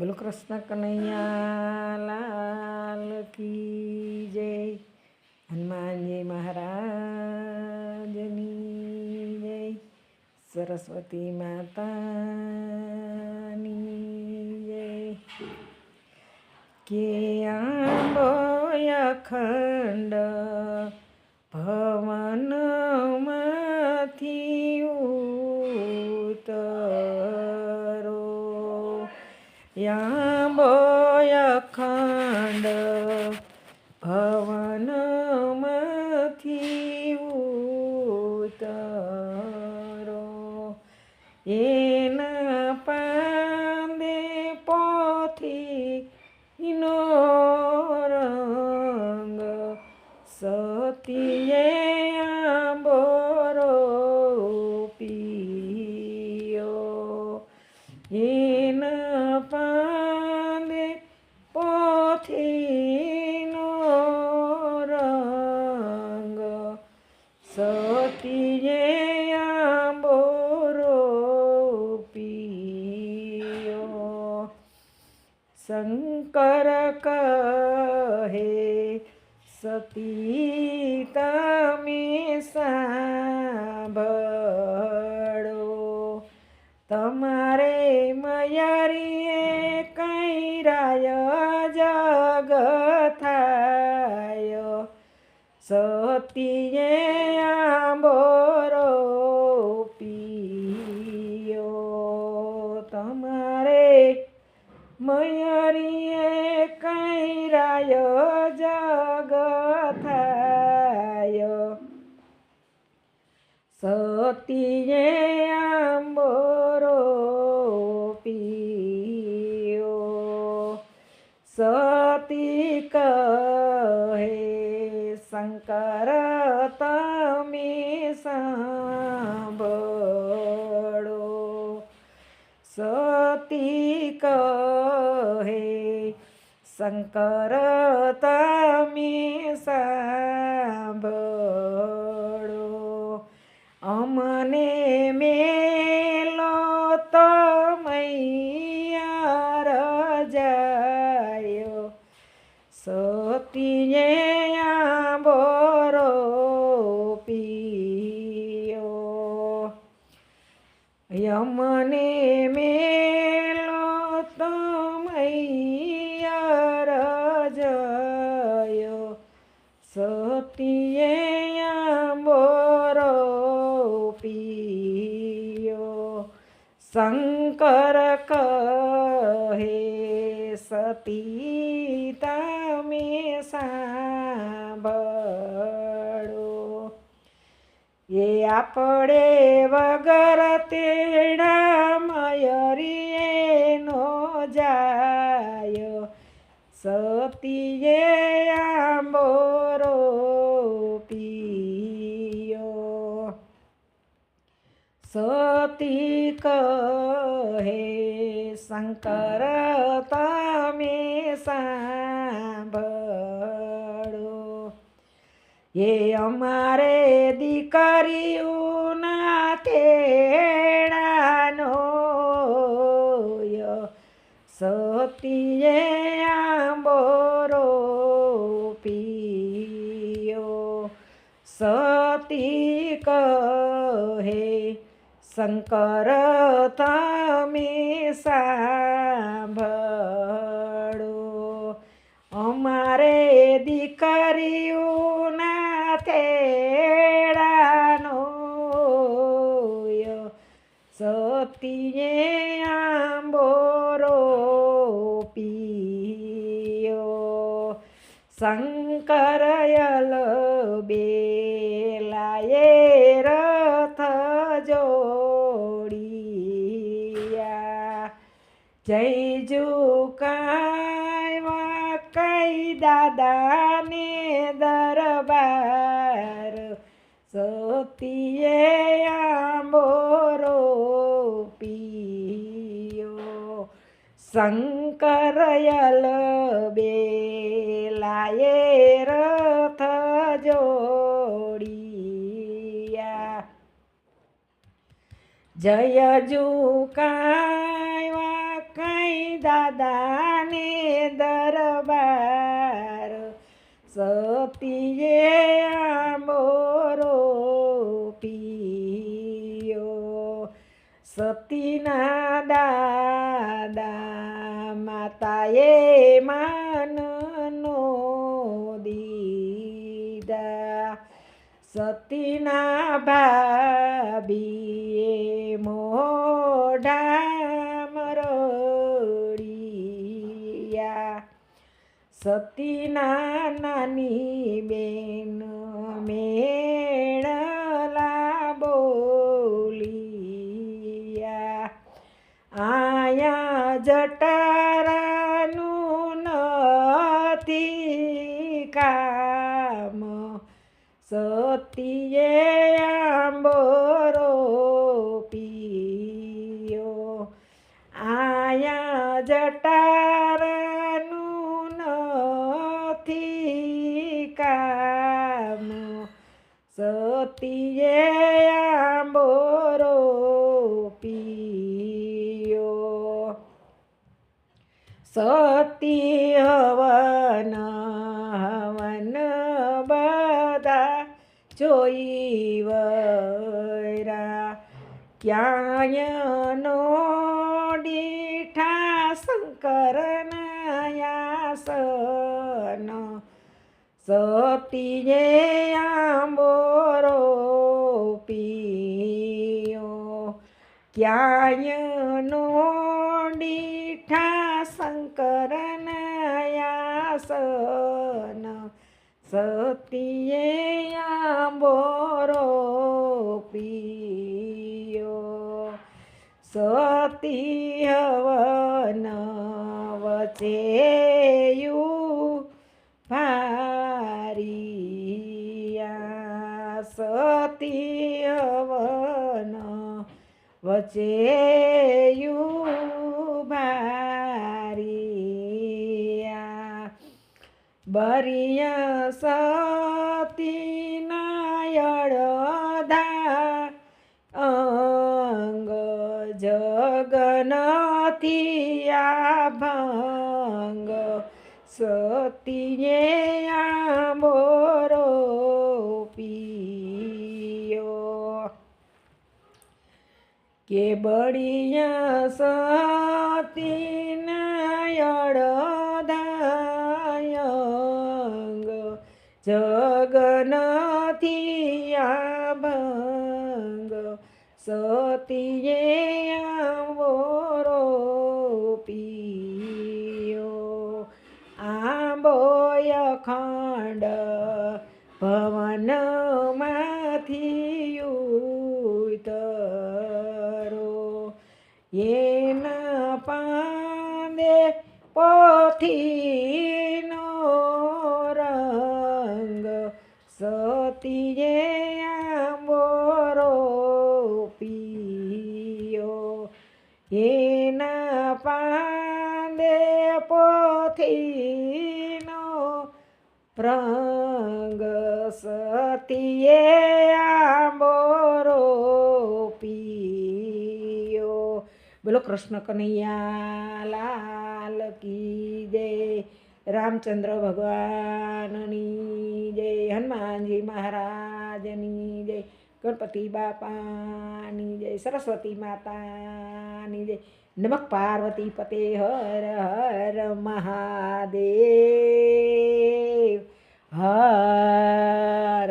બોલો કૃષ્ણ કનૈયા, લાલ કી જય. હનુમાનજી મહારાજની જય. સરસ્વતી માતાની જય. કે આંબો અખંડ યાંબો ખંડ ભવનમાંથી સતીએ આંબોરો પીયો શંકર કહે સતી તમે સાંભળો તમારે મયારીએ કઈ રાય જગ થાય સતીએ શંકર તમે સાંભળો. અમને મેલો તમૈયા રજાયો સતીએ આંબોરો પીયો. યમને મેલો સતીએ આંબોરો પીયો. શંકર કહે, સતી, તમે સાંભળો. એ આપણે વગર તેડા મયરીએ નો જાય. સતીએ આંબોરો પીયો. સતી કહે શંકર તમે સાંભળો. એ અમારે દીકરીઓ તેડાનો શંકર તમે સાંભળો અમારે દીકરીઓના તેડાનો સતીએ આંબોરો પીયો શંકરયલ બેલાયે રથ દાદાને દરબાર સોતીએ આંબોરો પીયો શંકરયલ બેલાએ રથ જોડિયા જય જુકાય કઈ દાદાને દરબાર સતીએ આંબોરો પીયો. સતીના દાદા માતાએ માનનો દીધા. સતીના ભાભીએ સતીના નાની બેન મેળલા બોલિયા. આયા જટારાનું નથી કામ. સતીએ આંબોરો પિયો. આયા જટારાનું કામ સતીએ આંબોરો પીયો સતી હવન હવન બધા જોઈ વરા ક્યાંય નો સતીએ આંબોરો પીયો. ક્યાંય નો ડીઠા શંકર નયાસન સતીએ આંબોરો પીયો. સતી હવન વચેયું ભારિયા અવન વચે વચેયું ભારિયા બરિયા સતી નાયળધા અંગ જગનથી ભંગ સતીએ આ પીયો કે બળિયા સતી નાયળધાયંગ જગનથી ભંગ સતીએ આંબોરો પીયો. આંબોય ખંડ ભવનમાંથી પોથીનો રંગ સતીએ આંબોરો પીયો. એના પાંદે પોથીનો રંગ સતીએ આંબોરો પીયો. બોલો કૃષ્ણ કનૈયા કી જય રામચંદ્ર ભગવાનની જય હનુમાનજી મહારાજની જય ગણપતિ બાપાની જય સરસ્વતી માતાની જય નમક પાર્વતી પતે હર હર મહાદેવ હર